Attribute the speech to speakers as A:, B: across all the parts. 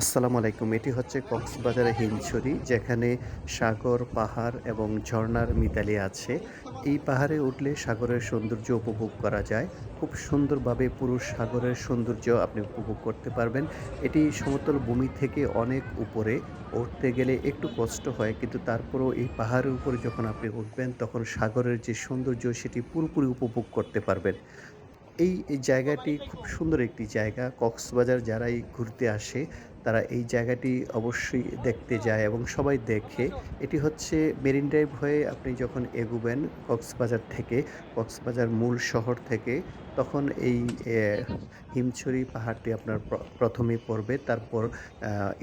A: আসসালামু আলাইকুম। এটি হচ্ছে কক্সবাজারের হিমছড়ি যেখানে সাগর, পাহাড় এবং ঝর্ণার মিতালি আছে। এই পাহাড়ে উঠলে সাগরের সৌন্দর্য উপভোগ করা যায়। খুব সুন্দরভাবে পুরো সাগরের সৌন্দর্য আপনি উপভোগ করতে পারবেন। এটি সমতল ভূমি থেকে অনেক উপরে উঠতে গেলে একটু কষ্ট হয়, কিন্তু তারপরেও এই পাহাড়ের উপরে যখন আপনি উঠবেন, তখন সাগরের যে সৌন্দর্য, সেটি পুরোপুরি উপভোগ করতে পারবেন। এই জায়গাটি খুব সুন্দর একটি জায়গা। কক্সবাজার যারাই ঘুরতে আসে তারা এই জায়গাটি অবশ্যই দেখতে যায় এবং সবাই দেখে। এটি হচ্ছে মেরিন ড্রাইভ হয়ে আপনি যখন এগুবেন কক্সবাজার থেকে, কক্সবাজার মূল শহর থেকে, তখন এই হিমছড়ি পাহাড়টি আপনার প্রথমে পড়বে। তারপর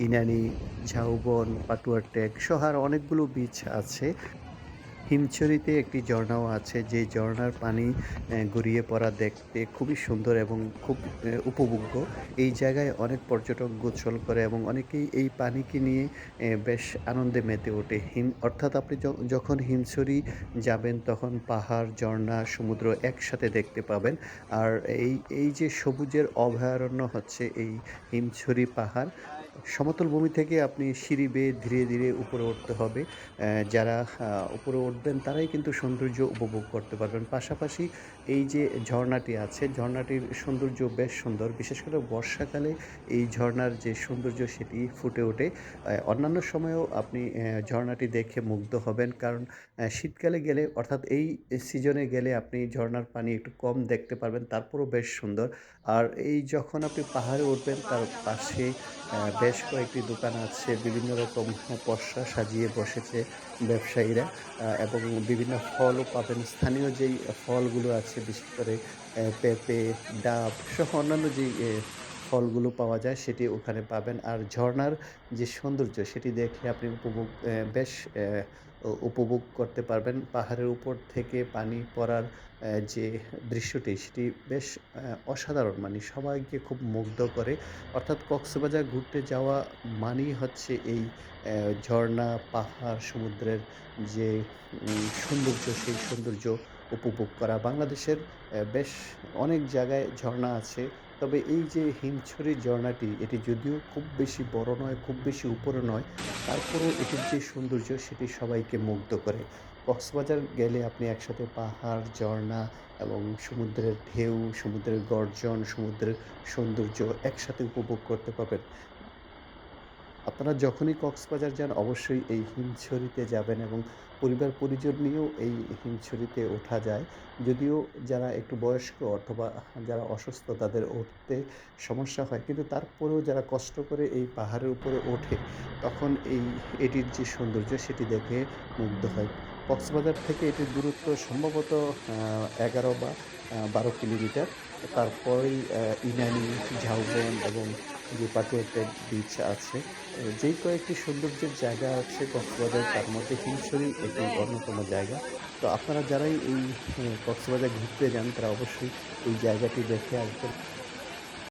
A: ইনানি, ঝাউবন পাটুয়ার টেক সহ আর অনেকগুলো বিচ আছে। হিমছড়িতে একটি ঝর্ণাও আছে। যে ঝর্ণার পানি গড়িয়ে পড়া দেখতে খুবই সুন্দর এবং খুব উপভোগ্য। এই জায়গায় অনেক পর্যটক গোসল করে এবং অনেকেই এই পানিকে নিয়ে বেশ আনন্দে মেতে ওঠে। হিম, অর্থাৎ আপনি যখন হিমছড়ি যাবেন, তখন পাহাড়, ঝর্ণা, সমুদ্র একসাথে দেখতে পাবেন। আর এই এই যে সবুজের অভয়ারণ্য হচ্ছে এই হিমছড়ি পাহাড় সমতল ভূমি থেকে আপনি সিঁড়ি বেয়ে ধীরে ধীরে উপরে উঠতে হবে। যারা উপরে উঠবেন তারাই কিন্তু সৌন্দর্য উপভোগ করতে পারবেন। পাশাপাশি এই যে ঝর্ণাটি আছে, ঝর্ণাটির সৌন্দর্য বেশ সুন্দর। বিশেষ করে বর্ষাকালে এই ঝর্ণার যে সৌন্দর্য সেটি ফুটে ওঠে। অন্যান্য সময়েও আপনি ঝর্ণাটি দেখে মুগ্ধ হবেন। কারণ শীতকালে গেলে, অর্থাৎ এই সিজনে গেলে আপনি ঝর্ণার পানি একটু কম দেখতে পারবেন। তারপরও বেশ সুন্দর। আর এই যখন আপনি পাহাড়ে উঠবেন, তার পাশে বেশ কয়েকটি দোকান আছে, বিভিন্ন রকম পশা সাজিয়ে বসেছে ব্যবসায়ীরা এবং বিভিন্ন ফলও পাবেন। স্থানীয় যেই ফলগুলো আছে, বিশেষ করে পেঁপে, ডাব সহ অন্যান্য যেই ফলগুলো পাওয়া যায় সেটি ওখানে পাবেন। আর ঝর্ণার যে সৌন্দর্য সেটি দেখে আপনি উপভোগ বেশ উপভোগ করতে পারবেন। পাহাড়ের উপর থেকে পানি পড়ার যে দৃশ্যটি সেটি বেশ অসাধারণ। মানে সবাইকে খুব মুগ্ধ করে। অর্থাৎ কক্সবাজার ঘুরতে যাওয়া মানেই হচ্ছে এই ঝর্ণা, পাহাড়, সমুদ্রের যে সৌন্দর্য, সেই সৌন্দর্য উপভোগ করা। বাংলাদেশের বেশ অনেক জায়গায় ঝর্ণা আছে। তবে এই যে হিমছড়ি ঝর্ণাটি, এটি যদিও খুব বেশি বড় নয়, খুব বেশি উপরে নয়, তারপরেও এটির যে সৌন্দর্য, সেটি সবাইকে মুগ্ধ করে। কক্সবাজার গেলে আপনি একসাথে পাহাড়, ঝর্ণা এবং সমুদ্রের ঢেউ, সমুদ্রের গর্জন, সমুদ্রের সৌন্দর্য একসাথে উপভোগ করতে পারবেন। আপনারা যখনই কক্সবাজার যান, অবশ্যই এই হিমছড়িতে যাবেন এবং পরিবার পরিজন নিয়েও এই হিমছড়িতে ওঠা যায়। যদিও যারা একটু বয়স্ক অথবা যারা অসুস্থ, তাদের উঠতে সমস্যা হয়। কিন্তু তারপরেও যারা কষ্ট করে এই পাহাড়ের উপরে ওঠে, তখন এই, এটির যে সৌন্দর্য, সেটি দেখে মুগ্ধ হয়। কক্সবাজার থেকে এটির দূরত্ব সম্ভবত এগারো বা বারো কিলোমিটার। তারপরেই ইনানি, ঝাউবন এবং যে একটা বিচ আছে যেই কয়েকটি সৌন্দর্যের জায়গা আছে কক্সবাজার, তার মধ্যে হিমছড়ি একটি অন্যতম জায়গা। তো আপনারা যারাই এই কক্সবাজার ঘুরতে যান, তারা অবশ্যই এই জায়গাটি দেখে আসবেন।